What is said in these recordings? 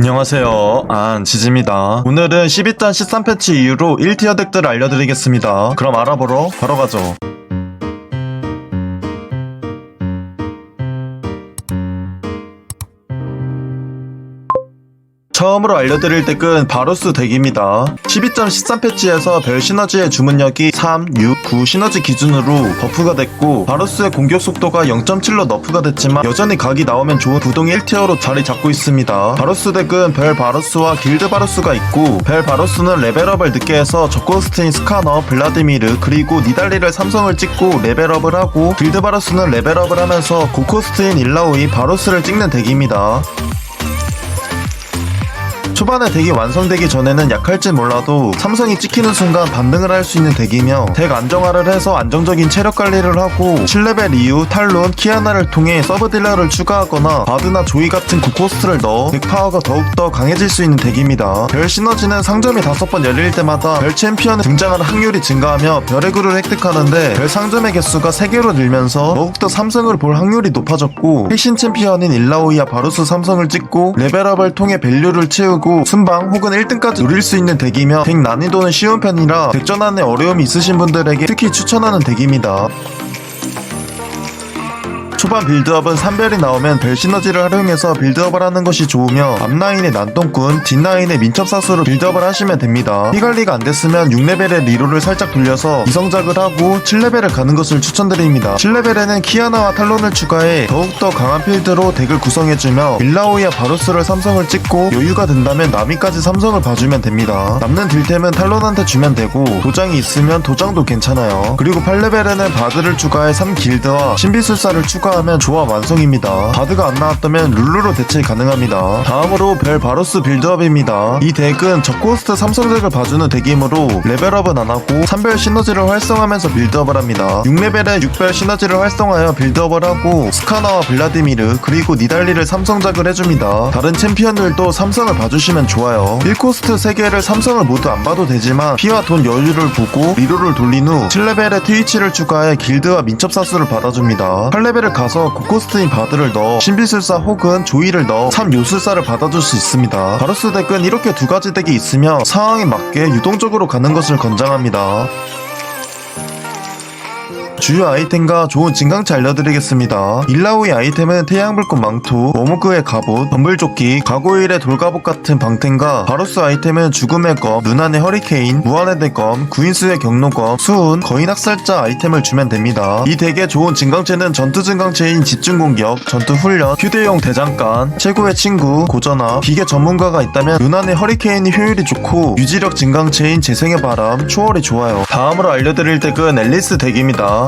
안녕하세요. 안 지지입니다. 오늘은 12단 13패치 이후로 1티어 덱들을 알려드리겠습니다. 그럼 알아보러 바로 가죠. 처음으로 알려드릴 덱은 바루스 덱입니다. 12.13 패치에서 별 시너지의 주문력이 3, 6, 9 시너지 기준으로 버프가 됐고 바루스의 공격 속도가 0.7로 너프가 됐지만 여전히 각이 나오면 좋은 부동 1티어로 자리 잡고 있습니다. 바루스 덱은 별 바루스와 길드 바루스가 있고 별 바루스는 레벨업을 늦게 해서 적고스트인 스카너, 블라디미르 그리고 니달리를 삼성을 찍고 레벨업을 하고 길드 바루스는 레벨업을 하면서 고코스트인 일라오이 바루스를 찍는 덱입니다. 초반에 덱이 완성되기 전에는 약할진 몰라도 삼성이 찍히는 순간 반등을 할 수 있는 덱이며 덱 안정화를 해서 안정적인 체력 관리를 하고 7레벨 이후 탈론, 키아나를 통해 서브 딜러를 추가하거나 바드나 조이 같은 구코스트를 넣어 덱 파워가 더욱더 강해질 수 있는 덱입니다. 별 시너지는 상점이 5번 열릴 때마다 별 챔피언이 등장하는 확률이 증가하며 별의 구를 획득하는데 별 상점의 개수가 3개로 늘면서 더욱더 삼성을 볼 확률이 높아졌고 핵심 챔피언인 일라오이와 바루스 삼성을 찍고 레벨업을 통해 밸류를 채우고 순방 혹은 1등까지 노릴 수 있는 덱이며 덱 난이도는 쉬운 편이라 덱전환에 어려움이 있으신 분들에게 특히 추천하는 덱입니다. 초반 빌드업은 3별이 나오면 별 시너지를 활용해서 빌드업을 하는 것이 좋으며 앞라인의 난동꾼, 뒷라인의 민첩사수로 빌드업을 하시면 됩니다. 피 관리가 안 됐으면 6레벨의 리로를 살짝 돌려서 이성작을 하고 7레벨을 가는 것을 추천드립니다. 7레벨에는 키아나와 탈론을 추가해 더욱더 강한 필드로 덱을 구성해주며 일라오이와 바루스를 삼성을 찍고 여유가 된다면 나미까지 삼성을 봐주면 됩니다. 남는 딜템은 탈론한테 주면 되고 도장이 있으면 도장도 괜찮아요. 그리고 8레벨에는 바드를 추가해 3길드와 신비술사를 추가 하면 조합 완성입니다. 바드가 안 나왔다면 룰루로 대체 가능합니다. 다음으로 벨 바로스 빌드업입니다. 이 덱은 적코스트 삼성덱을 봐주는 덱이므로 레벨업은 안 하고 3별 시너지를 활성하면서 빌드업을 합니다. 6레벨에 6별 시너지를 활성하여 빌드업을 하고 스카나와 블라디미르 그리고 니달리를 삼성작을 해줍니다. 다른 챔피언들도 삼성을 봐주시면 좋아요. 1코스트 3개를 삼성을 모두 안 봐도 되지만 피와 돈 여유를 보고 리로를 돌린 후 7레벨에 트위치를 추가해 길드와 민첩 사수를 받아줍니다. 8레벨을 가서 고코스트인 바드를 넣어 신비술사 혹은 조이를 넣어 3요술사를 받아줄 수 있습니다. 바루스 덱은 이렇게 두 가지 덱이 있으며 상황에 맞게 유동적으로 가는 것을 권장합니다. 주요 아이템과 좋은 진강체 알려드리겠습니다. 일라오이 아이템은 태양불꽃 망토, 워무그의 갑옷, 덤불조끼, 가고일의 돌갑옷 같은 방템과 바로스 아이템은 죽음의 검, 누난의 허리케인, 무한의 대검, 구인수의 경로검, 수은, 거인 학살자 아이템을 주면 됩니다. 이 덱의 좋은 진강체는 전투 진강체인 집중공격, 전투 훈련, 휴대용 대장간, 최고의 친구, 고전화, 기계 전문가가 있다면 누난의 허리케인이 효율이 좋고 유지력 진강체인 재생의 바람, 초월이 좋아요. 다음으로 알려드릴 덱은 앨리스 덱입니다.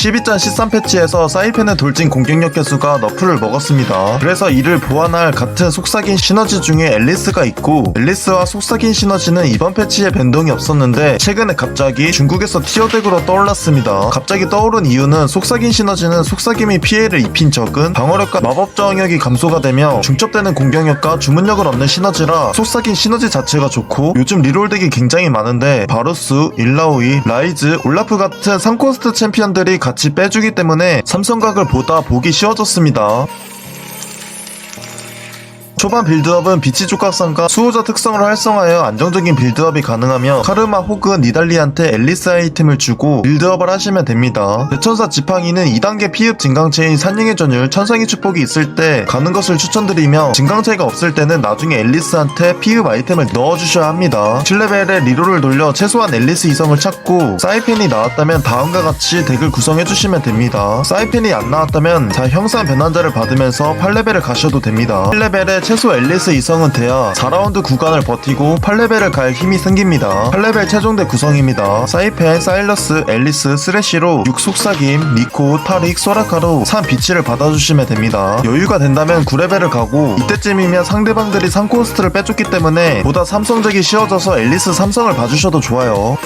12전 13 패치에서 사이펜의 돌진 공격력 개수가 너프를 먹었습니다. 그래서 이를 보완할 같은 속삭인 시너지 중에 앨리스가 있고 앨리스와 속삭인 시너지는 이번 패치에 변동이 없었는데 최근에 갑자기 중국에서 티어덱으로 떠올랐습니다. 갑자기 떠오른 이유는 속삭인 시너지는 속삭임이 피해를 입힌 적은 방어력과 마법 저항력이 감소가 되며 중첩되는 공격력과 주문력을 얻는 시너지라 속삭인 시너지 자체가 좋고 요즘 리롤덱이 굉장히 많은데 바루스, 일라오이, 라이즈, 올라프 같은 3코스트 챔피언들이 같이 빼주기 때문에 삼성각을 보다 보기 쉬워졌습니다. 초반 빌드업은 비치 족각상과 수호자 특성을 활성화하여 안정적인 빌드업이 가능하며 카르마 혹은 니달리한테 앨리스 아이템을 주고 빌드업을 하시면 됩니다. 대천사 지팡이는 2단계 피흡 진강체인 산ring의 전율 천상의 축복이 있을 때 가는 것을 추천드리며 진강체가 없을 때는 나중에 앨리스한테 피흡 아이템을 넣어주셔야 합니다. 7레벨에 리로를 돌려 최소한 앨리스 이성을 찾고 사이펜이 나왔다면 다음과 같이 덱을 구성해주시면 됩니다. 사이펜이 안 나왔다면 자 형상 변환자를 받으면서 8레벨을 가셔도 됩니다. 7레벨에 최소 앨리스 이성은 돼야 4라운드 구간을 버티고 8레벨을 갈 힘이 생깁니다. 8레벨 최종대 구성입니다. 사이펜, 사일러스, 앨리스, 쓰레쉬로 6 속삭임, 니코, 타릭, 소라카로 3 비치를 받아주시면 됩니다. 여유가 된다면 9레벨을 가고 이때쯤이면 상대방들이 3코스트를 빼줬기 때문에 보다 삼성적이 쉬워져서 앨리스 삼성을 봐주셔도 좋아요.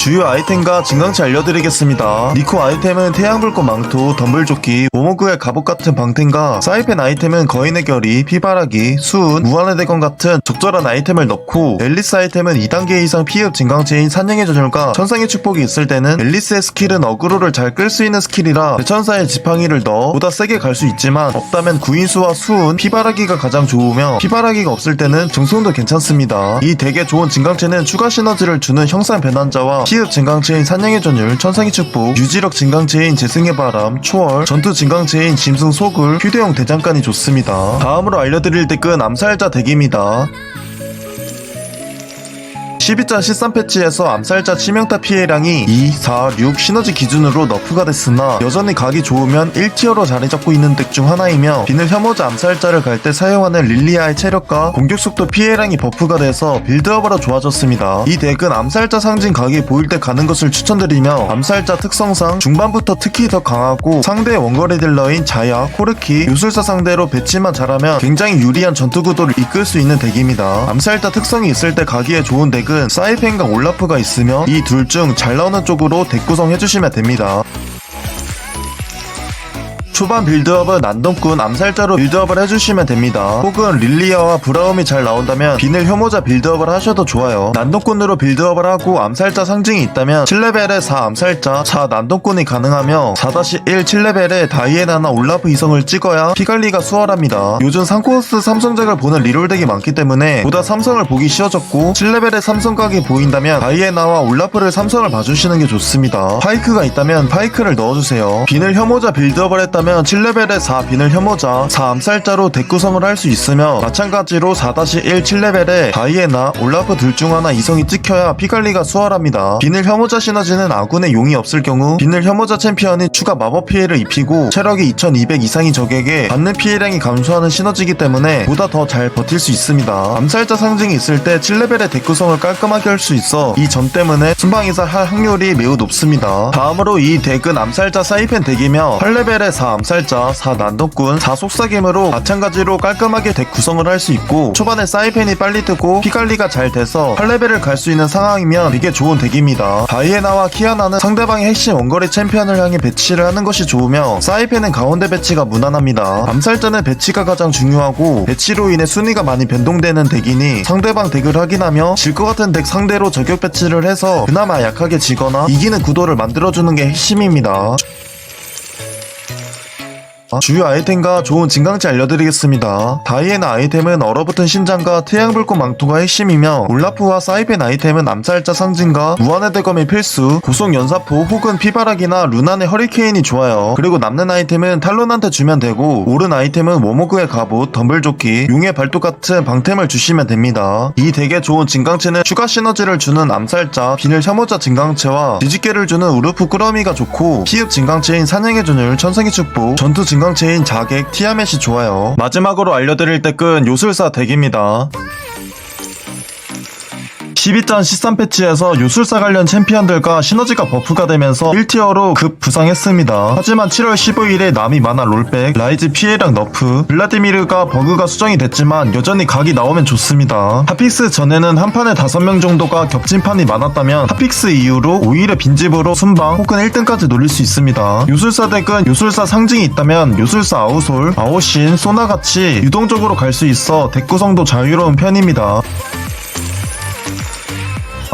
주요 아이템과 증강치 알려드리겠습니다. 니코 아이템은 태양불꽃 망토, 덤블조끼, 모모그의 갑옷 같은 방템과 사이펜 아이템은 거인의 결이, 피바라기, 수은, 무한의 대건 같은 적절한 아이템을 넣고 앨리스 아이템은 2단계 이상 피흡 증강체인 산령의 전율과 천상의 축복이 있을 때는 앨리스의 스킬은 어그로를 잘 끌 수 있는 스킬이라 대천사의 지팡이를 넣어 보다 세게 갈 수 있지만 없다면 구인수와 수은, 피바라기가 가장 좋으며 피바라기가 없을 때는 정수은도 괜찮습니다. 이 되게 좋은 증강체는 추가 시너지를 주는 형상 변환자와 피흡 증강체인 산령의 전율, 천상의 축복, 유지력 증강체인 재승의 바람, 초월, 전투 증강체인 짐승 소굴, 휴대용 대장간이 좋습니다. 다음으로 알려드릴 덱은 암살자 덱입니다. 12.13 패치에서 암살자 치명타 피해량이 2, 4, 6 시너지 기준으로 너프가 됐으나 여전히 각이 좋으면 1티어로 자리 잡고 있는 덱 중 하나이며 비늘 혐오자 암살자를 갈 때 사용하는 릴리아의 체력과 공격 속도 피해량이 버프가 돼서 빌드업으로 좋아졌습니다. 이 덱은 암살자 상징 각이 보일 때 가는 것을 추천드리며 암살자 특성상 중반부터 특히 더 강하고 상대 원거리 딜러인 자야, 코르키, 요술사 상대로 배치만 잘하면 굉장히 유리한 전투 구도를 이끌 수 있는 덱입니다. 암살자 특성이 있을 때 가기에 좋은 덱은 사이펜과 올라프가 있으며 이둘 중 잘 나오는 쪽으로 덱 구성해주시면 됩니다. 초반 빌드업은 난동꾼 암살자로 빌드업을 해주시면 됩니다. 혹은 릴리아와 브라움이 잘 나온다면 비늘 혐오자 빌드업을 하셔도 좋아요. 난동꾼으로 빌드업을 하고 암살자 상징이 있다면 7레벨에 4 암살자, 4 난동꾼이 가능하며 4-1 7레벨에 다이애나나 올라프 이성을 찍어야 피관리가 수월합니다. 요즘 상코스 삼성작을 보는 리롤덱이 많기 때문에 보다 삼성을 보기 쉬워졌고 7레벨에 삼성각이 보인다면 다이애나와 올라프를 삼성을 봐주시는 게 좋습니다. 파이크가 있다면 파이크를 넣어주세요. 비늘 혐오자 빌드업을 했다면 7레벨에 4 비늘 혐오자, 4 암살자로 덱 구성을 할 수 있으며 마찬가지로 4-1 7레벨에 다이애나, 올라프 둘 중 하나 이성이 찍혀야 피관리가 수월합니다. 비늘 혐오자 시너지는 아군의 용이 없을 경우 비늘 혐오자 챔피언이 추가 마법 피해를 입히고 체력이 2200 이상인 적에게 받는 피해량이 감소하는 시너지이기 때문에 보다 더 잘 버틸 수 있습니다. 암살자 상징이 있을 때 7레벨의 덱 구성을 깔끔하게 할 수 있어 이 점 때문에 순방이살 할 확률이 매우 높습니다. 다음으로 이 덱은 암살자 사이펜 덱이며 8레벨의 4 암살자, 4 난독군, 4 속삭임으로 마찬가지로 깔끔하게 덱 구성을 할 수 있고 초반에 사이펜이 빨리 뜨고 피관리가 잘 돼서 8레벨을 갈 수 있는 상황이면 되게 좋은 덱입니다. 다이애나와 키아나는 상대방의 핵심 원거리 챔피언을 향해 배치를 하는 것이 좋으며 사이펜은 가운데 배치가 무난합니다. 암살자는 배치가 가장 중요하고 배치로 인해 순위가 많이 변동되는 덱이니 상대방 덱을 확인하며 질 것 같은 덱 상대로 저격 배치를 해서 그나마 약하게 지거나 이기는 구도를 만들어주는 게 핵심입니다. 주요 아이템과 좋은 진강치 알려드리겠습니다. 다이애나 아이템은 얼어붙은 심장과 태양불꽃 망토가 핵심이며 올라프와 사이펜 아이템은 암살자 상징과 무한의 대검이 필수, 고속 연사포 혹은 피바락이나 루난의 허리케인이 좋아요. 그리고 남는 아이템은 탈론한테 주면 되고 오른 아이템은 워모그의 갑옷, 덤블조끼, 용의 발톱 같은 방템을 주시면 됩니다. 이 덱에 좋은 진강체는 추가 시너지를 주는 암살자, 비늘 혐오자 진강체와 뒤집개를 주는 우르프 꾸러미가 좋고 피흡 진강체인 사냥의 전율, 천상의 축복, 전투 진강체인 자객, 티아멧이 좋아요. 마지막으로 알려드릴 덱은 요술사 덱입니다. 12전 13패치에서 요술사 관련 챔피언들과 시너지가 버프가 되면서 1티어로 급 부상했습니다. 하지만 7월 15일에 남이 만화 롤백, 라이즈 피해량 너프, 블라디미르가 버그가 수정이 됐지만 여전히 각이 나오면 좋습니다. 핫픽스 전에는 한 판에 5명 정도가 겹친 판이 많았다면 핫픽스 이후로 오히려 빈집으로 순방 혹은 1등까지 노릴 수 있습니다. 요술사 덱은 요술사 상징이 있다면 요술사 아우솔, 아오신, 소나같이 유동적으로 갈 수 있어 덱 구성도 자유로운 편입니다.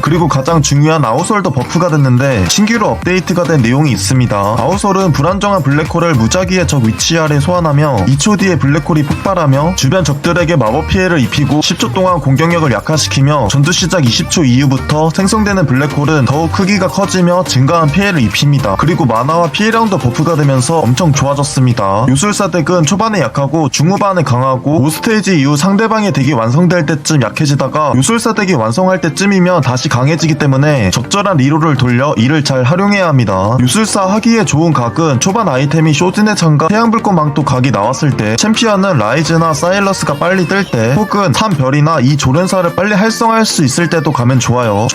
그리고 가장 중요한 아우솔도 버프가 됐는데 신규로 업데이트가 된 내용이 있습니다. 아우솔은 불안정한 블랙홀을 무작위의 적 위치 아래 소환하며 2초 뒤에 블랙홀이 폭발하며 주변 적들에게 마법 피해를 입히고 10초 동안 공격력을 약화시키며 전투 시작 20초 이후부터 생성되는 블랙홀은 더욱 크기가 커지며 증가한 피해를 입힙니다. 그리고 만화와 피해량도 버프가 되면서 엄청 좋아졌습니다. 요술사 덱은 초반에 약하고 중후반에 강하고 5스테이지 이후 상대방의 덱이 완성될 때쯤 약해지다가 요술사 덱이 완성할 때쯤이면 다시 강해지기 때문에 적절한 리로를 돌려 이를 잘 활용해야 합니다. 요술사 하기에 좋은 각은 초반 아이템이 쇼진의 창과 태양불꽃 망토 각이 나왔을 때 챔피언은 라이즈나 사일러스가 빨리 뜰 때 혹은 3별이나 이 조련사를 빨리 활성화할 수 있을 때도 가면 좋아요.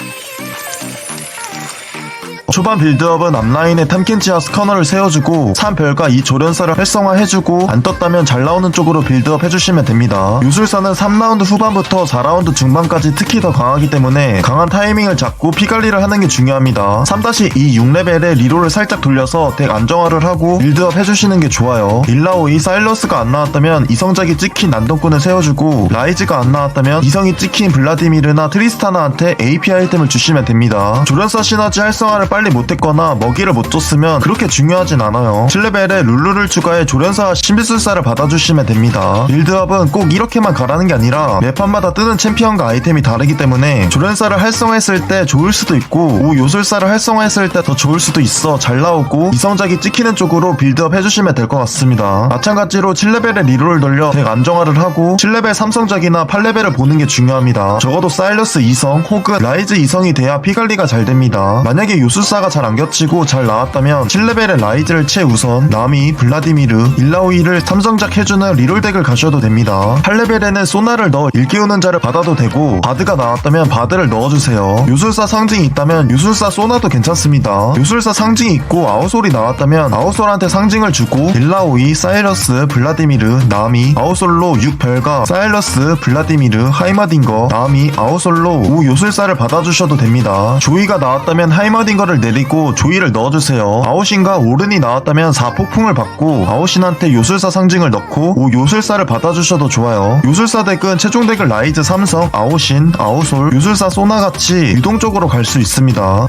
초반 빌드업은 앞라인에 탐켄치와 스커너를 세워주고 3별과 2 조련사를 활성화해주고 안 떴다면 잘 나오는 쪽으로 빌드업 해주시면 됩니다. 요술사는 3라운드 후반부터 4라운드 중반까지 특히 더 강하기 때문에 강한 타이밍을 잡고 피관리를 하는 게 중요합니다. 3-2 6레벨에 리롤을 살짝 돌려서 덱 안정화를 하고 빌드업 해주시는 게 좋아요. 1라오이 사일러스가 안 나왔다면 이성작이 찍힌 난동꾼을 세워주고 라이즈가 안 나왔다면 이성이 찍힌 블라디미르나 트리스타나한테 AP 아이템을 주시면 됩니다. 조련사 시너지 활성화를 빨리 못했거나 먹이를 못 줬으면 그렇게 중요하진 않아요. 7레벨에 룰루를 추가해 조련사와 신비술사를 받아주시면 됩니다. 빌드업은 꼭 이렇게만 가라는 게 아니라 매판마다 뜨는 챔피언과 아이템이 다르기 때문에 조련사를 활성화했을 때 좋을 수도 있고 오 요술사를 활성화했을 때 더 좋을 수도 있어 잘 나오고 이성작이 찍히는 쪽으로 빌드업 해주시면 될 것 같습니다. 마찬가지로 7레벨에 리롤을 돌려 덱 안정화를 하고 7레벨 삼성작이나 8레벨을 보는 게 중요합니다. 적어도 사일러스 2성 혹은 라이즈 2성이 돼야 피관리가 잘 됩니다. 만약에 요술사 가 잘 안 겹치고 잘 나왔다면 7레벨의 라이즈를 최우선 나미, 블라디미르, 일라오이를 삼성작 해주는 리롤 덱을 가셔도 됩니다. 8레벨에는 소나를 넣어 일깨우는 자를 받아도 되고 바드가 나왔다면 바드를 넣어주세요. 요술사 상징이 있다면 요술사 소나도 괜찮습니다. 요술사 상징이 있고 아우솔이 나왔다면 아우솔한테 상징을 주고 일라오이, 사이러스, 블라디미르, 나미, 아우솔로 6별과 사일러스, 블라디미르, 하이마딩거, 나미, 아우솔로 5 요술사를 받아주셔도 됩니다. 조이가 나왔다면 하이마딩거를 내리고 조이를 넣어주세요. 아우신과 오른이 나왔다면 4폭풍을 받고 아우신한테 요술사 상징을 넣고 5 요술사를 받아주셔도 좋아요. 요술사 덱은 최종 덱을 라이즈 삼성, 아우신, 아우솔, 요술사 소나같이 유동적으로 갈 수 있습니다.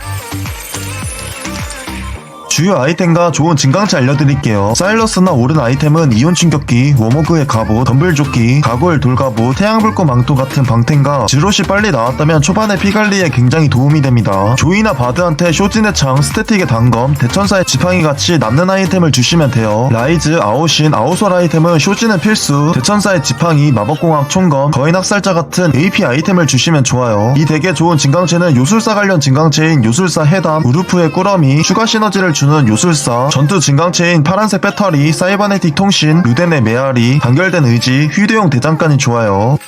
주요 아이템과 좋은 증강체 알려드릴게요. 사일러스나 오른 아이템은 이온 충격기, 워머그의 갑옷, 덤블조끼, 가골 돌갑옷, 태양불꽃 망토 같은 방템과 지롯이 빨리 나왔다면 초반에 피관리에 굉장히 도움이 됩니다. 조이나 바드한테 쇼진의 창, 스태틱의 단검, 대천사의 지팡이 같이 남는 아이템을 주시면 돼요. 라이즈, 아오신, 아오솔 아이템은 쇼진은 필수, 대천사의 지팡이, 마법공학 총검, 거인 학살자 같은 AP 아이템을 주시면 좋아요. 이 덱에 좋은 증강체는 요술사 관련 증강체인 요술사 해담, 우르프의 꾸러미, 추가 시너지를 주는 요술사, 전투 증강체인 파란색 배터리, 사이버네틱 통신, 루덴의 메아리, 단결된 의지, 휴대용 대장간이 좋아요.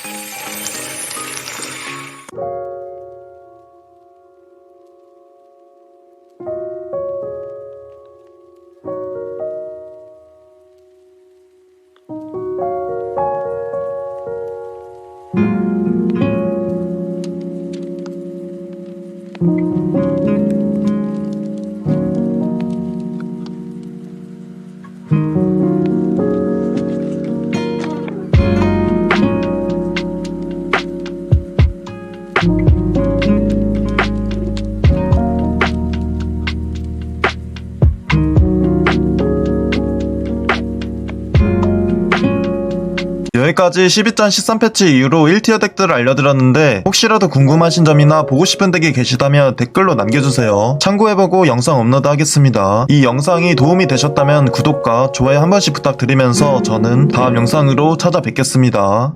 여기까지 12장 13패치 이후로 1티어 덱들을 알려드렸는데 혹시라도 궁금하신 점이나 보고 싶은 덱이 계시다면 댓글로 남겨주세요. 참고해보고 영상 업로드 하겠습니다. 이 영상이 도움이 되셨다면 구독과 좋아요 한 번씩 부탁드리면서 저는 다음 영상으로 찾아뵙겠습니다.